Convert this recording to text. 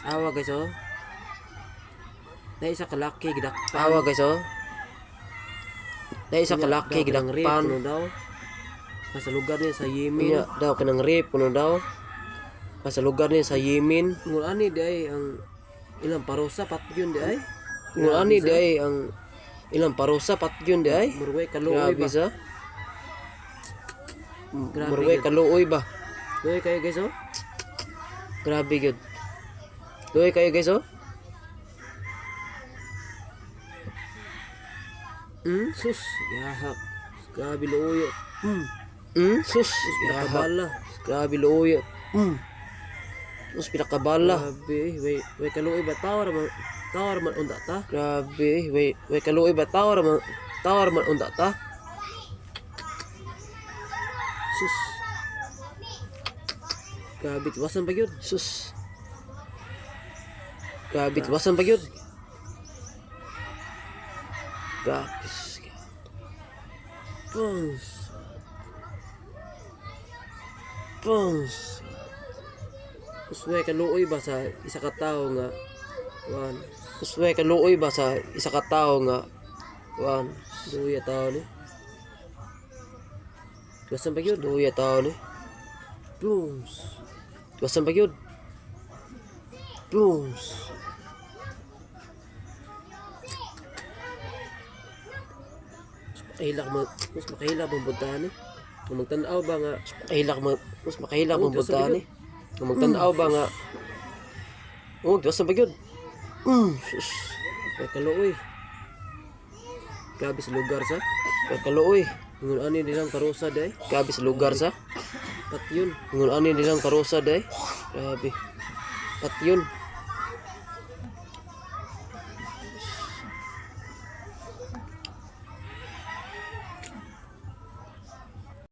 Awa guys oh. Na isa kalaki gidakpan. Awa guys oh. Na isa kalaki gidakpan. kuno daw. Nasa lugar niya sa Yemen. Unya daw kanang rape kuno daw. Sa lugar niya sa Yemen. Ngun ani di ay ang ilang parusa pat yun di ay. Ngun ani di ay ang ilang parusa pat yun di ay. Murway kaluoy ba? sa. Murway yun. kaluoy ba? Doy kayo guys oh. Grabe gyud. Doy kayo guys oh. Hmm? Sus, yahak. Grabe luoy. Hmm. Hmm, sus. Sus, pinakabala. Grabe luoy. Hmm. Sus pinakabala. Grabe, way way kaluoy ba tawar man tawar man unda ta. Grabe, way way kaluoy ba tawar man tawar man unda ta. Sus. Grabe, wasan pa yun. Sus. Grabe, wasan pa gyud. Grabe. Pons. Pons. Sus, way kaluoy ba sa isa ka tawo nga kuan Sus way kaluoy ba sa isa ka tawo nga kuan duya tawo ni. Wasan pa yun. duya tawo ni. Pons. Wasan pa gyud. Pons. Makahilak mo, mas makahilak mo buntahan eh. Kung magtanaw ba nga, Makahilak mo, mas makahilak Oo, mo Diyos buntahan sa ni. Kung magtanaw ba nga Oh, Diyos pa gyud. Mm, sus. may kaluoy. Grabe sa lugar sa. Way kaluoy. Ngun ani nilang karusa day. Grabe sa lugar sa. Pat yun. Ngun ani nilang karosa day. Grabe. At yun.